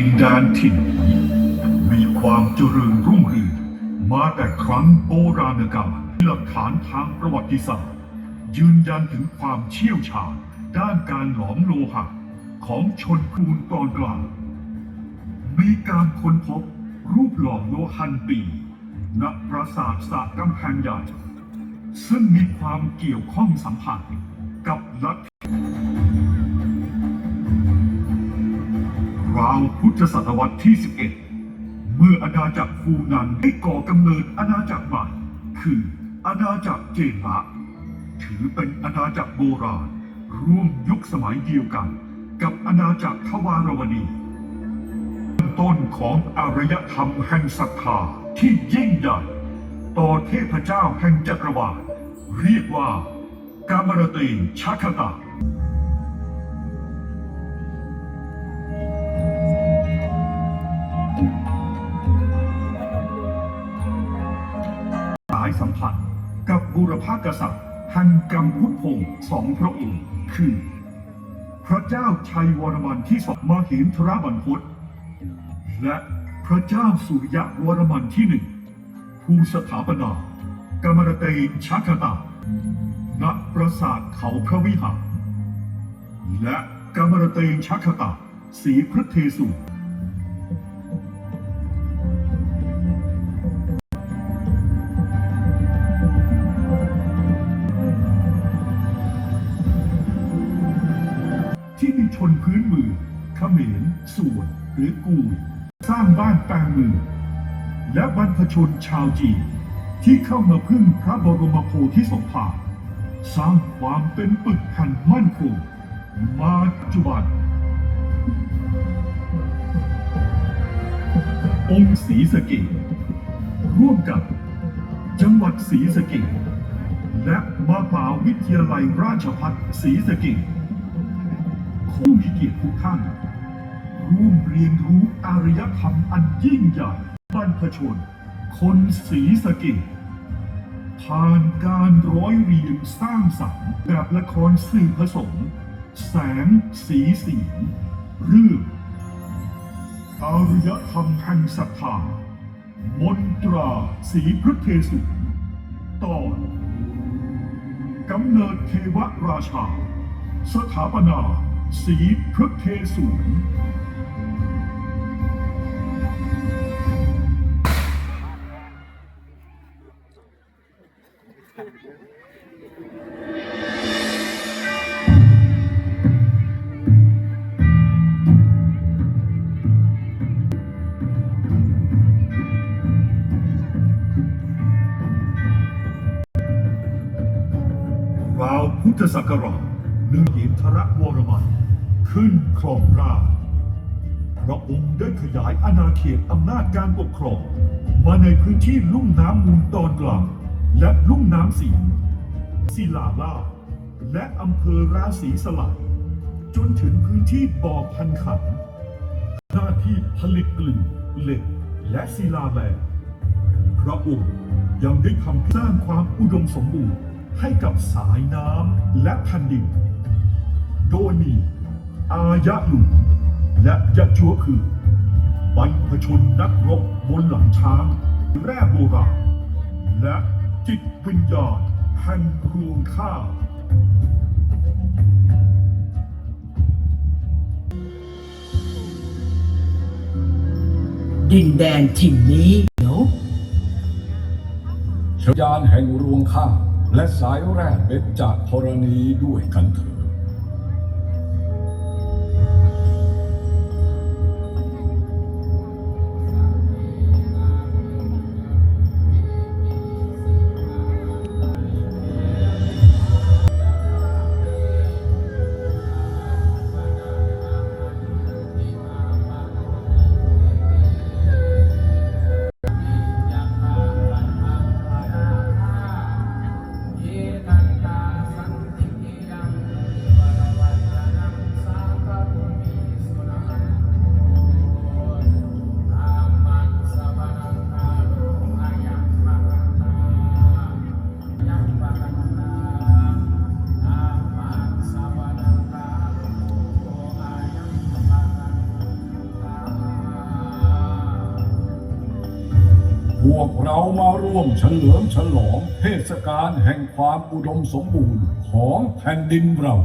ดินแดนถิ่นนี้มีความเจริญรุ่งเรืองมาแต่ครั้งโบราณกาลหลักฐานทางประวัติศาสตร์ ยืนยันถึงความเชี่ยวชาญด้านการหลอมโลหะของชนคูนตอนกลาง มีการค้นพบรูปหล่อโลหันปีณปราสาทสระกำแพงใหญ่ ซึ่งมีความเกี่ยวข้องสัมพันธ์กับลัทธิ ราวพุทธศตวรรษที่ 11 เมื่ออาณาจักรฟูนันได้ก่อกำเนิดอาณาจักรใหม่ คืออาณาจักรเจนะถือเป็นอาณาจักรโบราณ ร่วมยุคสมัยเดียวกัน กับอาณาจักรทวารวดีต้นของอารยธรรมแห่งศรัทธาที่ยิ่งใหญ่ต่อเทพเจ้าแห่งจักรวาลเรียกว่ากามรตีชัคตา กับบุรพากษัตริย์แห่งกัมพุทธพงศ์สองพระองค์ คือ พระเจ้าชัยวรมันที่สองมหินทรบันพตและพระเจ้าสุริยะวรมันที่หนึ่งผู้สถาปนากรรมรเตชัคตาณปราสาทเขาพระวิหารและกรรมรเตชัคตาศีพระเทสุที่ ชนพื้นเมืองเขมรส่วนหรือกูยสร้างบ้านแปลงเมืองและบรรพชนชาวจีนที่เข้ามาพึ่งพระบรมโพธิสมภารสร้างความเป็นปึกแผ่นมั่นคงมาปัจจุบัน องค์ศรีสะเกษร่วมกับ จังหวัดศรีสะเกษและมหาวิทยาลัยราชภัฏศรีสะเกษ ผู้มีเกียรติทุกท่านร่วมเรียนรู้อารยธรรมอันยิ่งใหญ่บรรพชน คนสีสะเกตผ่านการร้อยเรียงสร้างสรรค์แบบละครสื่อผสม แสงสีเสียงเรื่องอารยธรรมแห่งศรัทธามนตราสีพระเทสุตอนกำเนิดเทวราชา สถาปนา สีพระเทสูรราวพุทธศักราช หนึ่งหินทรวรมัน ขึ้นครองราชพระองค์ได้ขยายอาณาเขตอำนาจการปกครอง มาในพื้นที่ลุ่มน้ำมูลตอนกลาง และลุ่มน้ำสีศิลาลาและอำเภอราศีสลายจนถึงพื้นที่บ่อพันขันหน้าที่ผลิตกลึงเหล็กและศิลาแรงพระองค์ยังได้ทำสร้างความอุดมสมบูรณ์ให้กับสายน้ำและแผ่นดิน โดยมีอายะหลุนและยะจัวคือ บรรพชนนักรบบนหลังช้างแร่โบราณและจิตวิญญาณแห่งรวงข้าวดินแดนถิ่นนี้เดี๋ยวชยานแห่งรวงข้าวและสายแร่เบ็ดจากธรณีด้วยกันเถิด วกเรามาร่วมเฉลิมฉลองเทศกาลแห่งความอุดมสมบูรณ์ของแผ่นดินเรา